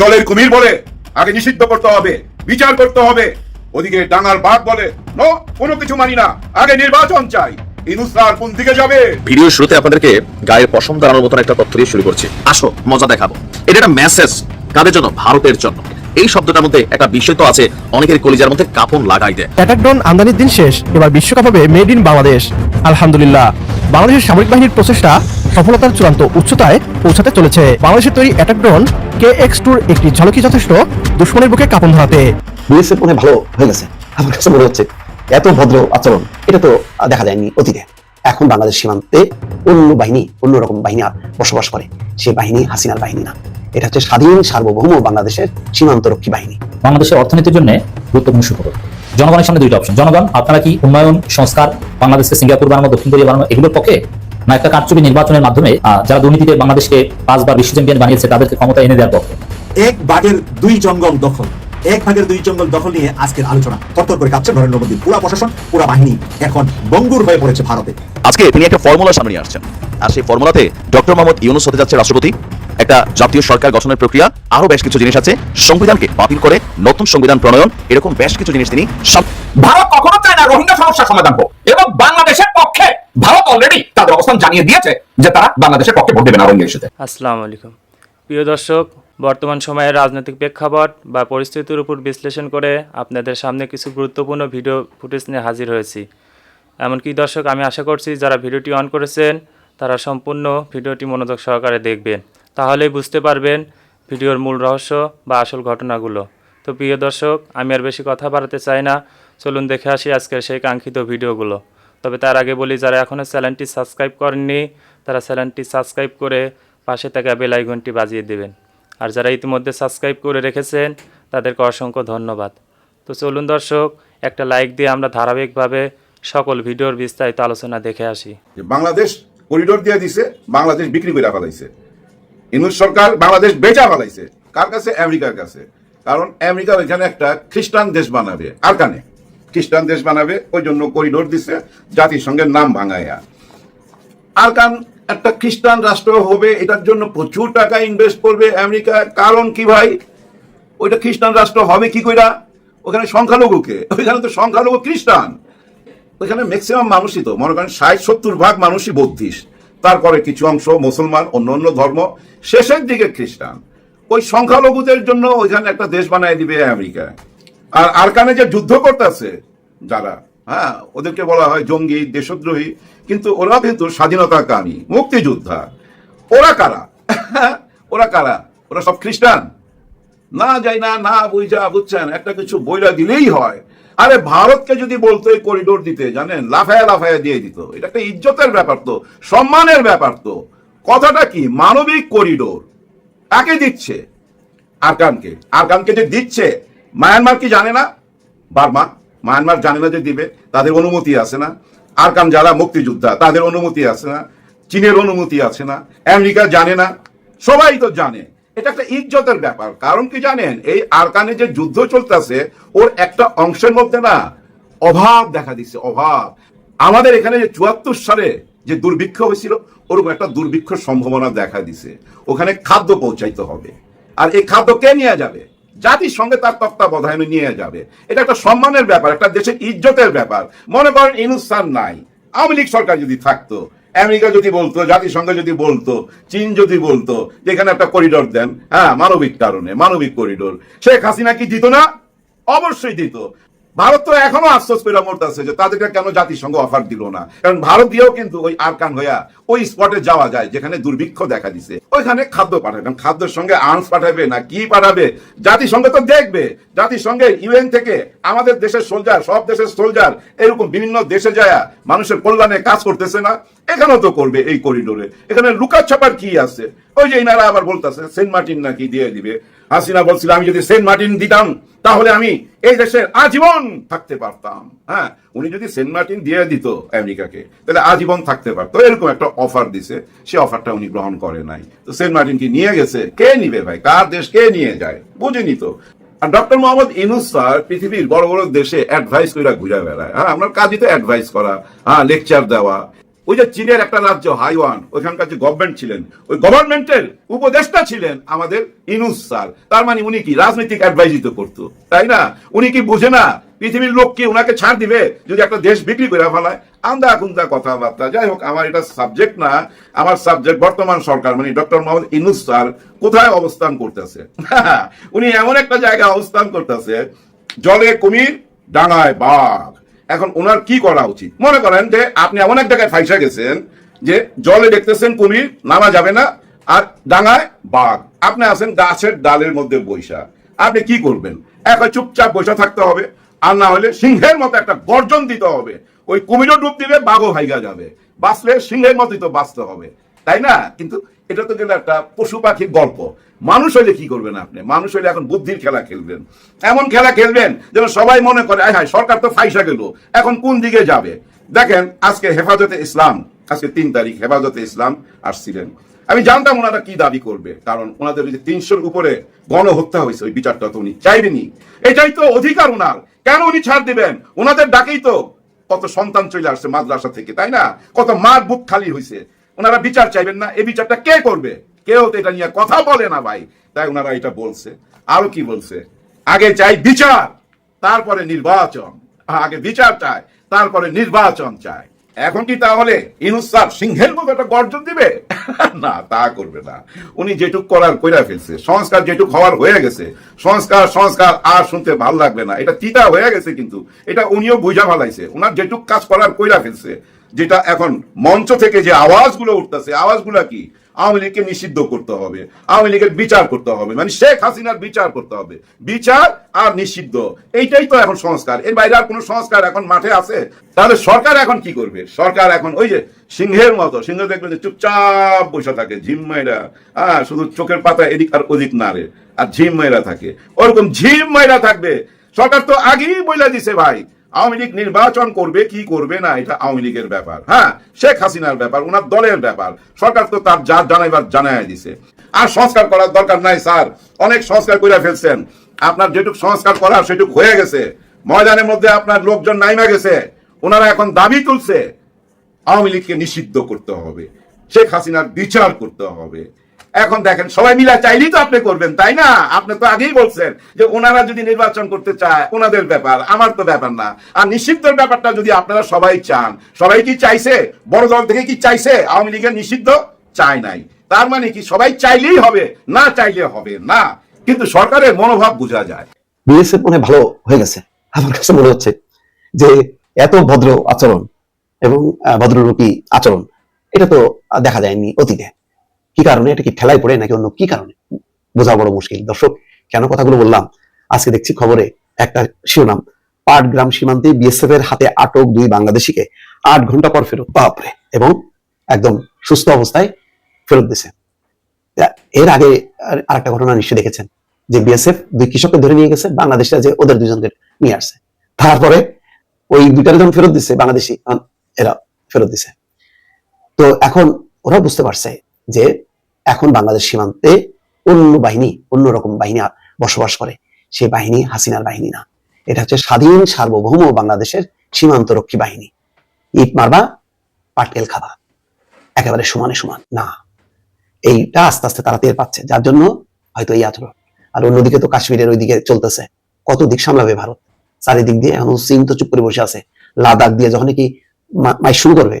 জলের কুমির বলে আগে নিষিদ্ধ করতে হবে বিচার করতে হবে। ওদিকে ডাঙার বাঘ বলে নো কোনো কিছু মানি না আগে নির্বাচন চাই। ইনুসার কোন দিকে যাবে? ভিডিওর শুরুতে আপনাদেরকে গায়ের পশম দাঁড়ানোর মতন একটা তথ্য দিয়ে শুরু করছি। আসো মজা দেখাবো। এটা একটা মেসেজ কাদের জন্য? ভারতের জন্য। এই শব্দটার মধ্যে একটা বিষয় তো আছে অনেকের কলিজার মধ্যে কাপন লাগাই দেয়। অ্যাটাক ড্রোন আমদানির দিন শেষ এবার বিশ্বকাপ হবে মেড ইন বাংলাদেশ। আলহামদুলিল্লাহ। বাংলাদেশের সামরিক বাহিনীর প্রচেষ্টা সফলতার চূড়ান্ত উচ্চতায় পৌঁছাতে চলেছে। বাংলাদেশের তৈরি অ্যাটাক ড্রোন কে এক্স টুর একটি ঝলকি যথেষ্ট দুশ্মনের বুকে কাপন ধরাতে। বিএসএফ মনে ভালো হয়ে গেছে। আমার কাছে মনে হচ্ছে এত ভদ্র আচরণ এটা তো দেখা যায়নি অতীতে। এখন বাংলাদেশ সীমান্তে অন্য বাহিনী অন্যরকম বাহিনী বসবাস করে। সে বাহিনী হাসিনার বাহিনী না। এটা হচ্ছে স্বাধীন সার্বভৌম বাংলাদেশের সীমান্তরক্ষী বাহিনী। বাংলাদেশের অর্থনীতির জন্য গুরুত্বপূর্ণ সুখবর। জনগণের সামনে দুইটা অপশন জনগণ আপনারা কি উন্নয়ন সংস্কার বাংলাদেশকে সিঙ্গাপুর বানানো দক্ষিণ কোরিয়া বানানো এগুলোর পক্ষে না একটা কারচুপি নির্বাচনের মাধ্যমে যারা দুর্নীতিতে বাংলাদেশকে পাঁচবার বিশ্ব চ্যাম্পিয়ন বানিয়েছে তাদেরকে ক্ষমতা এনে দেওয়ার পক্ষে এক ভাগের দুই জঙ্গল দখল। এক ভাগের দুই জঙ্গল দখল নিয়ে আজকের আলোচনা। তরতর করে কাঁপছে নরেন্দ্র মোদী পুরা প্রশাসন পুরা বাহিনী এখন বঙ্গুর হয়ে পড়েছে ভারতে। আজকে তিনি একটা ফর্মুলা সামনে নিয়ে আসছেন। আর সেই ফর্মুলাতে ডক্টর মোহাম্মদ ইউনুস হতে যাচ্ছে রাষ্ট্রপতি। একটা জাতীয় সরকার গঠনের প্রক্রিয়া আরও বেশ কিছু জিনিস আছে। সংবিধানকে বাতিল করে নতুন সংবিধান প্রণয়ন এরকম বেশ কিছু জিনিস তিনি ভারত কখনো চায় না রোহিঙ্গা সমস্যার সমাধান হোক। এবং বাংলাদেশের পক্ষে ভারত অলরেডি অবস্থান জানিয়ে দিয়েছে যে তারা বাংলাদেশের পক্ষে ভোট দেবে না রোহিঙ্গা ইস্যুতে। আসসালামু আলাইকুম। প্রিয় দর্শক, বর্তমান সময়ের রাজনৈতিক প্রেক্ষাপট বা পরিস্থিতির উপর বিশ্লেষণ করে আপনাদের সামনে কিছু গুরুত্বপূর্ণ ভিডিও ফুটেজ নিয়ে হাজির হয়েছি। এমনকি দর্শক, আমি আশা করছি যারা ভিডিওটি অন করেছেন, তারা সম্পূর্ণ ভিডিওটি মনোযোগ সহকারে দেখবেন। তাহলেই বুঝতে পারবেন ভিডিওর মূল রহস্য বা আসল ঘটনাগুলো। তো প্রিয় দর্শক, আমি আর বেশি কথা বাড়াতে চাই না। চলুন দেখে আসি আজকের সেই কাঙ্ক্ষিত ভিডিওগুলো। তবে তার আগে বলি, যারা এখনও চ্যানেলটি সাবস্ক্রাইব করেননি, তারা চ্যানেলটি সাবস্ক্রাইব করে পাশে থাকা বেল আইকনটি বাজিয়ে দেবেন। আর যারা ইতিমধ্যে সাবস্ক্রাইব করে রেখেছেন, তাদেরকে অসংখ্য ধন্যবাদ। তো চলুন দর্শক, একটা লাইক দিয়ে আমরা ধারাবাহিকভাবে সকল ভিডিওর বিস্তারিত আলোচনা দেখে আসি। বাংলাদেশ করিডোর দিয়ে দিছে, বাংলাদেশ বিক্রি করে ফেলাইছে। ইনুস সরকার বাংলাদেশ বেচা ফেলাইছে। কার কাছে? আমেরিকার কাছে। কারণ আমেরিকা ওইখানে একটা খ্রিস্টান দেশ বানাবে। আর কানে? খ্রিস্টান দেশ বানাবে, ওই জন্য করিডোর দিছে জাতিসংঘের নাম ভাঙাইয়া। আরকান একটা খ্রিস্টান রাষ্ট্র হবে, এটার জন্য প্রচুর টাকা ইনভেস্ট করবে আমেরিকা। কারণ কি ভাই? ওইটা খ্রিস্টান রাষ্ট্র হবে কি কইরা? ওখানে সংখ্যালঘুকে। ওইখানে তো সংখ্যালঘু খ্রিস্টান। ওইখানে ম্যাক্সিমাম মানুষই তো। মনে করেন ষাট, সত্তর ভাগ মানুষই বৌদ্ধিস্ট। তারপরে কিছু অংশ মুসলমান, অন্য অন্য ধর্ম। শেষের দিকে খ্রিস্টান। ওই সংখ্যালঘুদের জন্য ওইখানে একটা দেশ বানায় দিবে আমেরিকা। আর আরকানে যে যুদ্ধ করতেছে, যারা হ্যাঁ ওদেরকে বলা হয় জঙ্গি, দেশদ্রোহী, কিন্তু ওরা কিন্তু স্বাধীনতাকামী মুক্তিযোদ্ধা। ওরা কারা? ওরা কারা? ওরা সব খ্রিস্টান। না যাই না না বুঝা, বুঝছেন, একটা কিছু বইরা দিলেই হয়। আরে ভারতকে যদি বলতো করিডোর দিতে, জানেন, লাফায়া লাফায়া দিয়ে দিত। এটা একটা ইজ্জতের ব্যাপার তো, সম্মানের ব্যাপার তো। কথাটা কি? মানবিক করিডোর। কাকে দিচ্ছে? আরকানকে। আরকানকে যে দিচ্ছে মায়ানমার কি জানে না? বার্মা, মায়ানমার জানে না যে দিবে, তাদের অনুমতি আছে না। আরকান যারা মুক্তিযোদ্ধা, তাদের অনুমতি আছে না। চীনের অনুমতি আছে না। আমেরিকা জানে না। সবাই তো জানে। এটা একটা ইজ্জতের ব্যাপার। কারণ কি জানেন? এই আরকানে যে যুদ্ধ চলতেছে, ওর একটা অংশের মধ্যে না অভাব দেখা দিচ্ছে, অভাব। আমাদের এখানে যে চুয়াত্তর সালে যে দুর্ভিক্ষ হয়েছিল, ওরকম একটা দুর্ভিক্ষ সম্ভাবনা দেখা দিছে। ওখানে খাদ্য পৌঁছাইতে হবে। আর এই খাদ্য কে নিয়ে যাবে? জাতির সঙ্গে তার তত্ত্বাবধানে নিয়ে যাবে। এটা একটা সম্মানের ব্যাপার, একটা দেশের ইজ্জতের ব্যাপার। মনে করেন ইনুসান নাই। আওয়ামী লীগ সরকার যদি থাকতো, আমেরিকা যদি বলতো জাতিসংঘ যদি বলতো, চীন যদি বলতো, যেখানে একটা করিডোর দেন হ্যাঁ মানবিক কারণে, মানবিক করিডোর, শেখ হাসিনা কি দিত না? অবশ্যই দিত। ভারত তো এখনও আশ্বাস করে মরতেছে যে তাদেরকে কেন জাতিসংঘ অফার দিল না? কারণ ভারত দিয়েও কিন্তু ওই আরকান হইয়া ওই স্পটে যাওয়া যায়, যেখানে দুর্ভিক্ষ দেখা দিছে। ওইখানে খাদ্য পাঠাবে। কারণ খাদ্যের সঙ্গে আর্মস পাঠাবে না, কি পাঠাবে? জাতিসংঘ তো দেখবে। জাতিসংঘে ইউএন থেকে আমাদের দেশের সোলজার সব দেশের সোলজার এরকম বিভিন্ন দেশে যায় মানুষের কল্যাণে কাজ করতেছে না। এখানেও তো করবে এই করিডোরে এখানে লুকা ছাপার কি আছে? ওই যে ইনারা আবার বলতেছে সেন্ট মার্টিন নাকি দিয়ে দিবে। হাসিনা বলছিল, আমি যদি সেন্ট মার্টিন দিতাম, তাহলে আমি এই দেশের আজীবন থাকতে পারতাম। হ্যাঁ উনি যদি সেন্ট মার্টিন দিয়ে দিত আমেরিকাকে, তাহলে আজীবন থাকতে পারতো। এরকম একটা অফার দিছে, সে অফারটা উনি গ্রহণ করে নাই। তো সেন্ট মার্টিন কি নিয়ে গেছে? কে নিবে ভাই? কার দেশ কে নিয়ে যায়? বুঝিনি তো আর ডক্টর মোহাম্মদ ইনুস স্যার পৃথিবীর বড় বড় দেশে অ্যাডভাইস করে ঘুরে বেড়ায়। হ্যাঁ আপনার কাজই তো অ্যাডভাইস করা হ্যাঁ লেকচার দেওয়া। ওই যে চীনের একটা রাজ্য, হাইওয়ান, ওইখানকার যে গভর্নমেন্ট ছিলেন, ওই গভর্নমেন্টের উপদেষ্টা ছিলেন আমাদের ইনুস স্যার। তার মানে উনি কি রাজনৈতিক অ্যাডভাইজিত করতো, তাই না? উনি কি বুঝে না পৃথিবীর লোক কি ওনাকে ছাড় দিবে যদি একটা দেশ বিক্রি করে ফেলায়? আন্দা কুন্দা কথাবার্তা। যাই হোক, আমার এটা সাবজেক্ট না, আমার সাবজেক্ট বর্তমান সরকার মানে ডক্টর মোহাম্মদ ইনুস স্যার কোথায় অবস্থান করতেছে? উনি এমন একটা জায়গায় অবস্থান করতেছে, জলে কুমির, ডাঙায় বাঘ। এখন ওনার কি করা উচিত? মনে করেন যে আপনি এমন এক জায়গায় ফাইসা গেছেন যে জলে দেখতেছেন কুমির, নামা যাবে না, আর ডাঙায় বাঘ। আপনি আছেন গাছের ডালের মধ্যে বৈশা। আপনি কি করবেন? এখন চুপচাপ বসে থাকতে হবে, আর না হলে সিংহের মতো একটা গর্জন দিতে হবে। ওই কুমিরও ডুব দিবে বাঘও ভাইগা যাবে। বাঁচলে সিংহের মতোই তো বাঁচতে হবে। তাই না? কিন্তু এটা তো গেলে একটা পশু পাখির গল্প। মানুষ হইলে কি করবেন আপনি? মানুষ হইলে এখন বুদ্ধির খেলা খেলবেন। এমন খেলা খেলবেন যেন সবাই মনে করে হায়, সরকার তো ফাইসা গেল। এখন কোন দিকে যাবে? দেখেন, আজকে হেফাজতে ইসলাম, আজকে তিন তারিখ, হেফাজতে ইসলাম আসছিলেন। আমি জানতাম ওনারা কি দাবি করবে, কারণ ওনাদের ওই যে তিনশোর উপরে গণহত্যা হয়েছে, ওই বিচারটা তো উনি চাইবেনি এটাই তো অধিকার ওনার। কেন উনি ছাড় দিবেন? ওনাদের ডাকেই তো কত সন্তান চলে আসছে মাদ্রাসা থেকে, তাই না? কত মার বুক খালি হয়েছে ওনারা বিচার চাইবেন না। এই বিচারটা কে করবে? কেউ তো এটা নিয়ে কথা বলে না ভাই। তাই ওনারা এটা বলছে। আরও কি বলছে? আগে চাই বিচার, তারপরে নির্বাচন। আগে বিচার চায় তারপরে নির্বাচন চায় এখন কি তাহলে ইনুস স্যার সিংহের মতো একটা গর্জন দিবে? না, তা করবে না। উনি যেটুক করার কইরা ফেলছে। সংস্কার যেটুক হওয়ার হয়ে গেছে। সংস্কার সংস্কার আর শুনতে ভালো লাগবে না। এটা তিতা হয়ে গেছে কিন্তু। এটা উনিও বুঝা ভালাইছে। ওনার যেটুক কাজ করার কইরা ফেলছে। যেটা এখন মঞ্চ থেকে যে আওয়াজগুলো উঠতেছে, আওয়াজগুলো কি? আওয়ামী লীগকে নিষিদ্ধ করতে হবে, আওয়ামী লীগের বিচার করতে হবে মানে শেখ হাসিনার বিচার করতে হবে। বিচার আর নিষিদ্ধ, এইটাই তো এখন সংস্কার। এর বাইরে আর কোনো সংস্কার এখন মাঠে আছে? তাহলে সরকার এখন কি করবে? সরকার এখন ওই যে সিংহের মতো, সিংহ দেখবেন যে চুপচাপ বসে থাকে, ঝিম মাইরা। হ্যাঁ শুধু চোখের পাতা এদিক আর ওদিক নাড়ে আর ঝিম মাইরা থাকে। ওরকম ঝিম মাইরা থাকবে। সরকার তো আগেই বইলা দিছে ভাই। আওয়ামী লীগ নির্বাচন করবে, কি করবে না, এটা আওয়ামী লীগের ব্যাপার। হ্যাঁ শেখ হাসিনার ব্যাপার ওনার দলের ব্যাপার। সরকার তো তার যা জানাইবার জানাই দিছে। আর সংস্কার করার দরকার নাই, স্যার। অনেক সংস্কার করে ফেলছেন। আপনার যেটুক সংস্কার করার সেটুক হয়ে গেছে। ময়দানের মধ্যে আপনার লোকজন নাইমা গেছে। ওনারা এখন দাবি তুলছে, আওয়ামী লীগকে নিষিদ্ধ করতে হবে। শেখ হাসিনার বিচার করতে হবে। এখন দেখেন, সবাই মিলে চাইলেই তো আপনি করবেন, তাই না? আপনি তো আগেই বলছেন যে ওনারা যদি নির্বাচন করতে চায়, ওনাদের ব্যাপার, আমার তো ব্যাপার না। আর নিষিদ্ধের ব্যাপারটা যদি আপনারা সবাই চান, সবাই কি চাইছে? বড় দল থেকে কি চাইছে? আওয়ামী লীগের নিষিদ্ধ চায় নাই। তার মানে কি, সবাই চাইলেই হবে, না চাইলে হবে না। কিন্তু সরকারের মনোভাব বোঝা যায়। বিএসএফ মনে ভালো হয়ে গেছে। আমার কাছে মনে হচ্ছে যে এত ভদ্র আচরণ এবং ভদ্রলোকী আচরণ, এটা তো দেখা যায়নি অতীতে। কি কারণে? এটা কি ঠেলায় পড়ে নাকি অন্য কি কারণে? বোঝা বড় মুশকিল। দর্শক, কেন কথাগুলো বললাম? আজকে দেখছি খবরে একটা শিরোনাম। পাটগ্রাম সীমান্তে বিএসএফ এর হাতে আটক দুই বাংলাদেশিকে। আট ঘণ্টা পর ফেরত। বাপরে! এবং একদম সুস্থ অবস্থায় ফেরত দিছে। এর আগে আর- আরেকটা ঘটনা নিশ্চয়ই দেখেছেন। যে বিএসএফ দুই কৃষককে ধরে নিয়ে গেছে বাংলাদেশে যে ওদের দুজনকে নিয়ে আসছে। তারপরে ওই দুইটারে যখন ফেরত দিচ্ছে বাংলাদেশি এরা ফেরত দিছে। তো এখন ওরা বুঝতে পারছে যে এখন বাংলাদেশ সীমান্তে অন্য বাহিনী, অন্য রকম বাহিনী বসবাস করে। সেই বাহিনী হাসিনার বাহিনী না। এটা হচ্ছে স্বাধীন সার্বভৌম বাংলাদেশের সীমান্তরক্ষী বাহিনী। ইট মারবা, পাটকেল খাবা। একেবারে সমানে সমান। না। এইটা আস্তে আস্তে তারা টের পাচ্ছে। যার জন্য হয়তো এই আচরণ। আর অন্যদিকে তো কাশ্মীরের ওইদিকে চলতেছে। কত দিক সামলাবে ভারত? চারিদিক দিয়ে এখন চীন তো চুপ করে বসে আছে। লাদাখ দিয়ে যখন কি মাই শুরু করবে,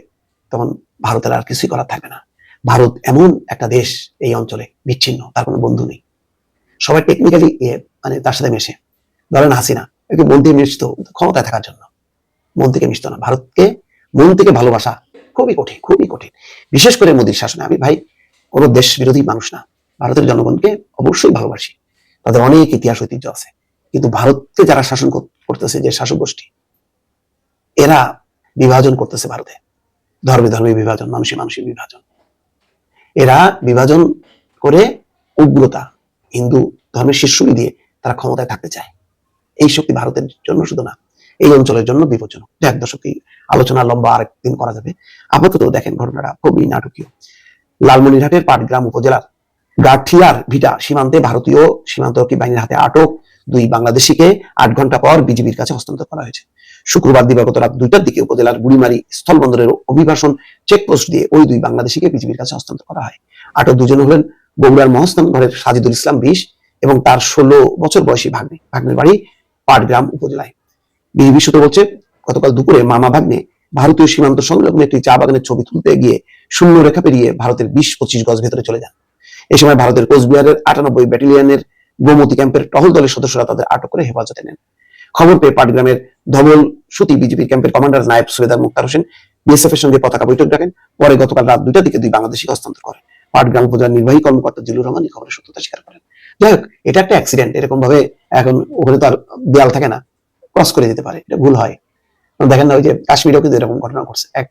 তখন ভারতের আর কিছুই করার থাকবে না। ভারত এমন একটা দেশ এই অঞ্চলে বিচ্ছিন্ন, তার কোনো বন্ধু নেই। সবাই টেকনিক্যালি মানে তার সাথে মেশে। ধরেন হাসিনা, একটু মন থেকে মিশতো ক্ষমতায় থাকার জন্য। মন থেকে মিশতো না, ভারতকে মন থেকে ভালোবাসা খুবই কঠিন খুবই কঠিন। বিশেষ করে মোদীর শাসনে। আমি ভাই, কোনো দেশ বিরোধী মানুষ না। ভারতের জনগণকে অবশ্যই ভালোবাসি। তাদের অনেক ইতিহাস, ঐতিহ্য আছে। কিন্তু ভারতকে যারা শাসন করতেছে, যে শাসক গোষ্ঠী, এরা বিভাজন করতেছে ভারতে। ধর্মে ধর্মে বিভাজন, মানুষে মানুষের বিভাজন। এরা বিভাজন করে উগ্রতা, হিন্দু ধর্মের শীর্ষই দিয়ে তারা ক্ষমতায় থাকতে চায়। এই শক্তি ভারতের জন্য শুধু না, এই অঞ্চলের জন্য বিপজ্জনক। যাক দর্শক, এই আলোচনা লম্বা আরেকদিন করা যাবে। আপাতত দেখেন ঘটনাটা খুবই নাটকীয়। লালমনিরহাটের পাটগ্রাম উপজেলার গাঠিয়ার ভিটা সীমান্তে ভারতীয় সীমান্তরক্ষী বাহিনীর হাতে আটক দুই বাংলাদেশিকে আট ঘণ্টা পর বিজিবির কাছে হস্তান্তর করা হয়েছে। শুক্রবার দিবাগত রাত দুইটার দিকে উপজেলার বুড়িমারি স্থলবন্দরের অভিবাসন চেকপোস্ট দিয়ে ওই দুই বাংলাদেশিকে বিজিবির কাছে হস্তান্তর করা হয়। আটক দুজন হলেন বগুড়ার মহস্থান ঘরের সাজিদুল ইসলাম বিশ এবং তার ষোলো বছর বয়সী ভাগ্নে। ভাগ্নের বাড়ি পাটগ্রাম উপজেলায়। বিজিবি সূত্র বলছে, গতকাল দুপুরে মামা ভাগ্নে ভারতীয় সীমান্ত সংলগ্ন একটি চা বাগানের ছবি তুলতে গিয়ে শূন্য রেখা পেরিয়ে ভারতের বিশ পঁচিশ গজ ভেতরে চলে যান। এই সময় ভারতের কোচবিহারের আটানব্বই ব্যাটালিয়নের গোমতী ক্যাম্পের টহল দলের সদস্যরা তাদের আটক করে হেফাজতে নেন। খবর পেয়ে পাটগ্রামের ধবল সুতি বিজেপি ক্যাম্পের কমান্ডার নায়েব সুবেদার মুক্তার হোসেন বিএসএফ এর সঙ্গে পতাকা বৈঠক ডাকেন। পরে গতকাল রাত দুইটার দিকে দুই বাংলাদেশি হস্তান্তর করেন। পাটগ্রাম উপজেলার নির্বাহী কর্মকর্তা জিলুর রহমান এই খবরের সত্যতা স্বীকার করেন। যাই হোক, এটা একটা অ্যাক্সিডেন্ট এরকম ভাবে এখন ওখানে তো আর দেয়াল থাকে না ক্রস করে দিতে পারে, এটা ভুল হয়। দেখেন না, ওই যে কাশ্মীরেও কিন্তু এরকম ঘটনা ঘটছে। এক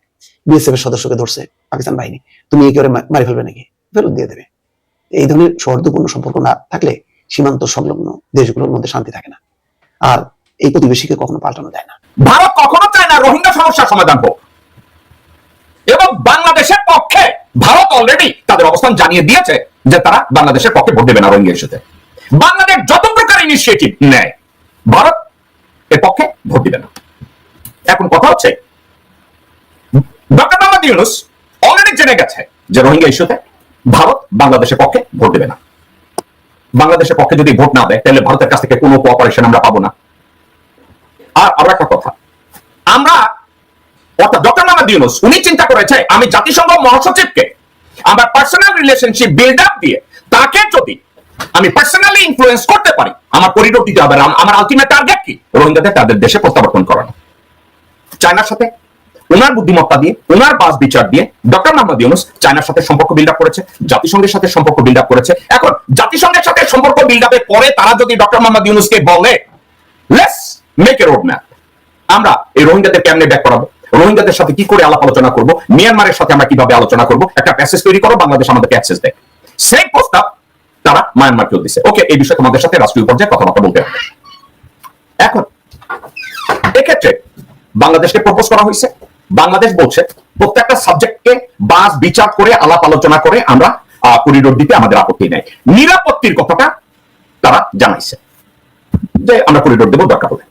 বিএসএফ এর সদস্যকে ধরছে পাকিস্তান বাহিনী। তুমি একে ওরে মারি ফেলবে নাকি? ফেরত দিয়ে দেবে। এই ধরনের সৌহার্দ্যপূর্ণ সম্পর্ক না থাকলে সীমান্ত সংলগ্ন দেশগুলোর মধ্যে শান্তি থাকে না। আর এই প্রতিবেশীকে কখনো পাল্টানো যায় না। ভারত কখনো চায় না রোহিঙ্গা সমস্যার সমাধান হোক। এবং বাংলাদেশের পক্ষে ভারত অলরেডি তাদের অবস্থান জানিয়ে দিয়েছে যে তারা বাংলাদেশের পক্ষে ভোট দেবে না রোহিঙ্গা ইস্যুতে। বাংলাদেশ যত প্রকার ইনিশিয়েটিভ নেয়, ভারত এর পক্ষে ভোট দিবে না। এখন কথা হচ্ছে, ডক্টর মোহাম্মদ ইউনুস অলরেডি জেনে গেছে যে রোহিঙ্গা ইস্যুতে ভারত বাংলাদেশের পক্ষে ভোট দেবে না। বাংলাদেশের পক্ষে যদি ভোট না দেয়, তাহলে ভারতের কাছ থেকে কোনো কোঅপারেশন আমরা পাবো না। আর আরও একটা কথা। আমরা অর্থাৎ ডক্টর ইউনুস, উনি চিন্তা করেছে, আমি জাতিসংঘ মহাসচিবকে, আমার পার্সোনাল রিলেশনশিপ বিল্ড আপ দিয়ে, তাকে যদি আমি পার্সোনালি ইনফ্লুয়েন্স করতে পারি, আমার করিডোর দিতে হবে আমার আলটিমেট টার্গেট কি? রোহিঙ্গাদের তাদের দেশে প্রত্যাবর্তন করানো। চায়নার সাথে ওনার বুদ্ধিমত্তা দিয়ে ওনার বাস বিচার দিয়ে ডক্টর মোহাম্মদ ইউনুস চায়নার সাথে সম্পর্ক বিল্ড আপ করেছে, জাতিসংঘের সাথে সম্পর্ক বিল্ড আপ করেছে। এখন জাতিসংঘের সাথে সম্পর্ক বিল্ড আপের পরে তারা যদি ডক্টর মোহাম্মদ ইউনুসকে বলে let's make a road map আমরা এই রোহিঙ্গাদের কেমনে ব্যাক করাবো? রোহিঙ্গাদের সাথে কি করে আলাপ আলোচনা করব? মিয়ানমারের সাথে আমরা কীভাবে আলোচনা করব? একটা প্যাসেজ তৈরি করো বাংলাদেশ আমাদেরকে অ্যাক্সেস দেয়। সেই প্রস্তাব তারা মায়ানমারকেও দিছে। ওকে এই বিষয়ে তোমাদের সাথে রাষ্ট্রীয় পর্যায়ে কথাবার্তা বলতে হবে। এখন, এক্ষেত্রে বাংলাদেশকে প্রপোজ করা হয়েছে। বাংলাদেশ বলছে, প্রত্যেকটা সাবজেক্টকে বাস, বিচার করে, আলাপ আলোচনা করে আমরা করিডোর দিতে আমাদের আপত্তি নেই। নিরাপত্তির কথাটা তারা জানাইছে। যে আমরা করিডোর দেবো দরকার হলে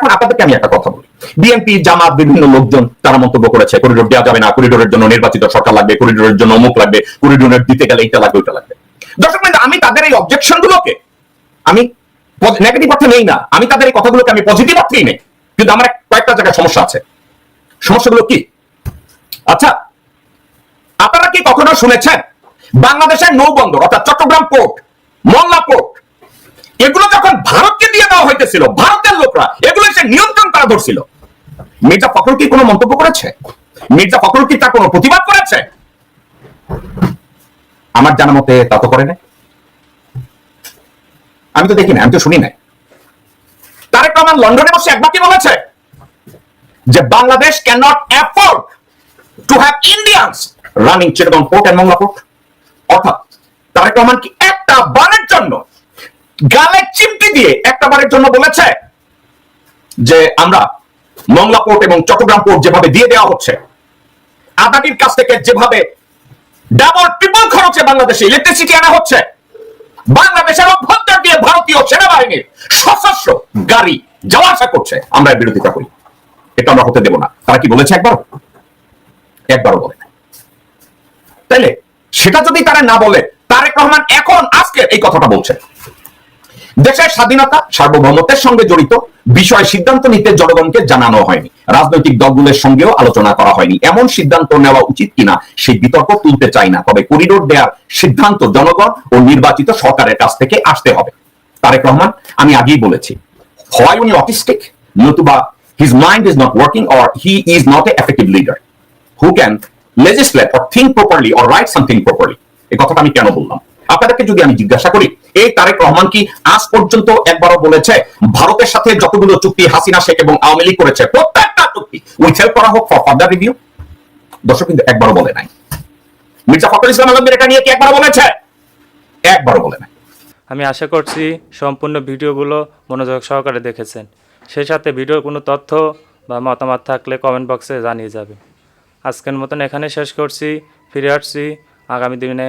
এখন আপনাদেরকে আমি একটা কথা বলি। বিএনপি জামাত, বিভিন্ন লোকজন তারা মন্তব্য করেছে করিডোর দেওয়া যাবে না করিডোরের জন্য নির্বাচিত সরকার লাগবে করিডোরের জন্য অমুক লাগবে করিডোরের দিতে গেলে এটা লাগবে, ওইটা লাগবে। দর্শক আমি তাদের এই অবজেকশন গুলোকে, আমি নেগেটিভ অর্থে নেই না, আমি তাদের এই কথাগুলোকে আমি পজিটিভ অর্থেই নেই। কিন্তু আমার কয়েকটা জায়গায় সমস্যা আছে। সমস্যাগুলো কি? আচ্ছা আপনারা কি কখনো শুনেছেন? বাংলাদেশের নৌবন্দর, অর্থাৎ চট্টগ্রাম পোর্ট মোল্লা পোর্ট এগুলো যখন ভারতকে দিয়ে দেওয়া হইতেছিল, ভারতের লোকরা, এগুলো সে নিয়ন্ত্রণ করা ধরছিল। মির্জা ফখরুল কি কোনো মন্তব্য করেছে? মির্জা ফখরুল কি তার কোনো প্রতিবাদ করেছে? আমার জানা মতে তা তো করে নাই। আমি তো দেখি না আমি তো শুনি নাই। তারেক রহমান লন্ডনে বসে একবার কি বলেছে? যে Bangladesh can not afford to have Indians running Chittagong port and Mongla port অর্থাৎ তারেক রহমান কি একটা বারের জন্য গালে চিমটি দিয়ে একটা বারের জন্য বলেছে যে আমরা মংলা পোর্ট এবং চট্টগ্রাম পোর্ট যেভাবে দিয়ে দেওয়া হচ্ছে, আদানির কাছ থেকে যেভাবে ডাবল ট্রিপল খরচে বাংলাদেশে ইলেকট্রিসিটি আনা হচ্ছে, বাংলাদেশের অভ্যন্তর দিয়ে ভারতীয় সেনাবাহিনীর সশস্ত্র গাড়ি যাওয়া আসা করছে, আমরা বিরোধিতা করি। এটা আমরা হতে দেব না। তারা কি বলেছে একবার একবারও বলে না তাইলে সেটা যদি তারা না বলে, তারেক রহমান এখন আজকে এই কথাটা বলছে দেশের স্বাধীনতা, সার্বভৌমত্বের সঙ্গে জড়িত বিষয় সিদ্ধান্ত নিতে জনগণকে জানানো হয়নি। রাজনৈতিক দলগুলোর সঙ্গেও আলোচনা করা হয়নি। এমন সিদ্ধান্ত নেওয়া উচিত কিনা সেই বিতর্ক তুলতে চাই না। তবে করিডোর দেওয়ার সিদ্ধান্ত জনগণ ও নির্বাচিত সরকারের কাছ থেকে আসতে হবে। তারেক রহমান, আমি আগেই বলেছি হয় উনি অটিস্টিক? নতুবা his mind is not working or he is not a effective leader. Who can legislate or think properly or write something properly. এই কথাটা আমি কেন বললাম? আপনাদেরকে যদি আমি জিজ্ঞাসা করি, এই তারেক রহমান কি আজ পর্যন্ত একবারও বলেছে, ভারতের সাথে যতগুলো চুক্তি হাসিনা, শেখ এবং আওয়ামী লীগ করেছে, প্রত্যেকটা চুক্তি উইথেল করা হোক ফর ফার্দার রিভিউ দর্শক কিন্তু একবারও বলে নাই। মির্জা ফখরুল ইসলাম আলমগীর এটা নিয়ে কি একবারও বলেছে? একবারও বলে নাই। আমি আশা করছি সম্পূর্ণ ভিডিওগুলো মনোযোগ সহকারে দেখেছেন। সেই সাথে ভিডিওর কোনো তথ্য বা মতামত থাকলে কমেন্ট বক্সে জানিয়ে যাবে আজকের মতন এখানে শেষ করছি। ফিরে আসছি আগামী দিনে